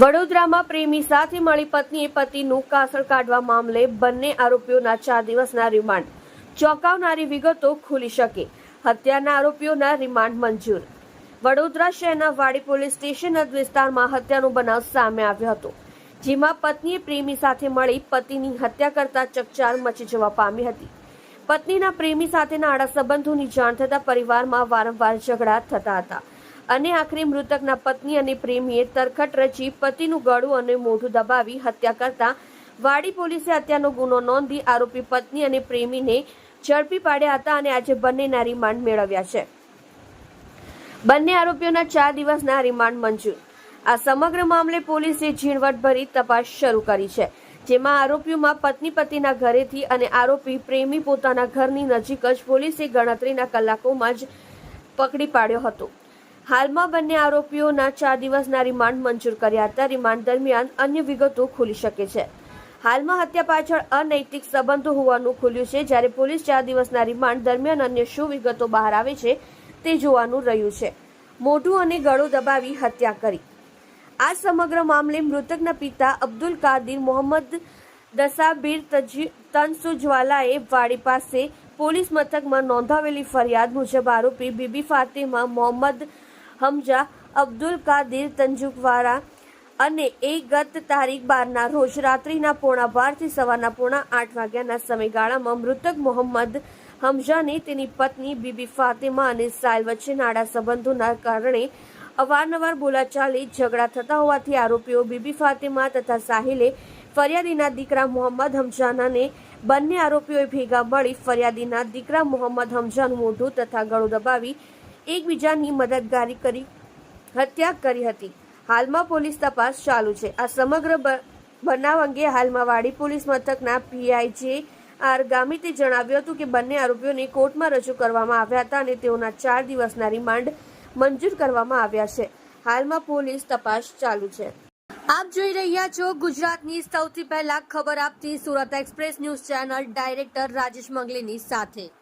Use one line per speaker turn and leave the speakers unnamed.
વડોદરામાં પ્રેમી સાથે મળી પત્નીએ પતિનું કાસળ કાઢવા મામલે બંને આરોપીઓના ચાર દિવસના રિમાન્ડ. ચોંકાવનારી વિગતો ખુલી શકે. હત્યાના આરોપીઓના રિમાન્ડ મંજૂર. વડોદરા શહેરના વાડી પોલીસ સ્ટેશન હદ વિસ્તારમાં હત્યાનો બનાવ સામે આવ્યો હતો, જેમાં પત્નીએ પ્રેમી સાથે મળી પતિની હત્યા કરતા ચકચાર મચી જવા પામી હતી. પત્નીના પ્રેમી સાથેના આડા સંબંધોની જાણ થતા પરિવારમાં વારંવાર ઝઘડા થતા હતા. અને આખરે મૃતકના પત્ની અને પ્રેમીએ તરખટ રચી પતિનું ગળું અને મોઢું દબાવી હત્યા કરતા વાડી પોલીસે હત્યાનો ગુનો નોંધી આરોપી પત્ની અને પ્રેમીને ઝડપી પાડ્યા હતા અને આજે બંનેના રિમાન્ડ મેળવ્યા છે. બંને આરોપીઓના ચાર દિવસના રિમાન્ડ મંજૂર. આ સમગ્ર મામલે પોલીસે ઝીણવટભરી તપાસ શરૂ કરી છે, જેમાં આરોપીઓમાં પત્ની પતિના ઘરેથી અને આરોપી પ્રેમી પોતાના ઘરની નજીક જ પોલીસે ગણતરીના કલાકોમાં જ પકડી પાડ્યો હતો. હાલમાં બંને આરોપીઓના ચાર દિવસના રિમાન્ડ મંજૂર કર્યા હતા. રિમાન્ડ દરમિયાન અન્ય વિગતો ખુલી શકે છે. હાલમાં હત્યા પાછળ અનૈતિક સંબંધો હોવાનું ખુલ્યું છે. જ્યારે પોલીસ ચાર દિવસના રિમાન્ડ દરમિયાન અન્ય શું વિગતો બહાર આવે છે તે જોવાનું રહ્યું છે. મોઢું અને ગળું દબાવી હત્યા કરી. આ સમગ્ર મામલે મૃતકના પિતા અબ્દુલ કાદિર મોહમ્મદ દસાબીર તનસુજવાલાએ વાડી પાસે પોલીસ મથકમાં નોંધાવેલી ફરિયાદ મુજબ આરોપી બીબી ફાતિમા મોહમ્મદ હમજા, અબ્દુલ કાદિર તંજુકવારા અને એ ગત તારીખ બારના રોજ રાત્રિના પોણા બારથી સવારના પોણા આઠ વાગ્યાના સમયગાળામાં મૃતક મોહમ્મદ હમઝાને તેની પત્ની બીબી ફાતિમા અને સાયલ વચ્ચે નાડા સંબંધોના કારણે અવારનવાર બોલાચાલી, ઝઘડા થતા હોવાથી આરોપીઓ બીબી ફાતિમા તથા સાહિલે ફરિયાદીના દીકરા મોહમ્મદ હમઝાનાને બંને આરોપીઓએ ભેગા મળી ફરિયાદીના દીકરા મોહમ્મદ હમજાનું મોઢું તથા ગળું દબાવી એકબીજાની મદદગારી કરી, હત્યા કરી હતી. હાલમાં પોલીસ તપાસ ચાલુ છે. આ સમગ્ર બનાવ અંગે હાલમાં વાડી પોલીસ મથકના પીઆઈ જે આર ગામિતે જણાવ્યું હતું કે બંને આરોપીઓને કોર્ટમાં રજૂ કરવામાં આવ્યા હતા અને તેઓના ચાર દિવસના રિમાન્ડ મંજૂર કરવામાં આવ્યા છે. હાલમાં પોલીસ તપાસ ચાલુ છે. આપ જોઈ રહ્યા છો ગુજરાતની સૌથી પહેલા ખબર આપતી Surat express news channel director Rajesh મંગલીની સાથે.